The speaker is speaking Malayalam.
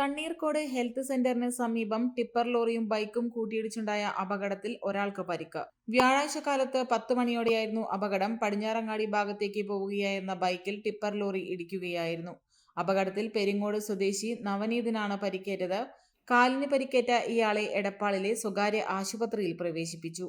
കണ്ണീർക്കോട് ഹെൽത്ത് സെന്ററിന് സമീപം ടിപ്പർ ലോറിയും ബൈക്കും കൂട്ടിയിടിച്ചുണ്ടായ അപകടത്തിൽ ഒരാൾക്ക് പരിക്ക്. വ്യാഴാഴ്ച കാലത്ത് പത്ത് മണിയോടെയായിരുന്നു അപകടം. പടിഞ്ഞാറങ്ങാടി ഭാഗത്തേക്ക് പോവുകയായിരുന്ന ബൈക്കിൽ ടിപ്പർ ലോറി ഇടിക്കുകയായിരുന്നു. അപകടത്തിൽ പെരിങ്ങോട് സ്വദേശി നവനീതിനാണ് പരിക്കേറ്റത്. കാലിന് പരിക്കേറ്റ ഇയാളെ എടപ്പാളിലെ സ്വകാര്യ ആശുപത്രിയിൽ പ്രവേശിപ്പിച്ചു.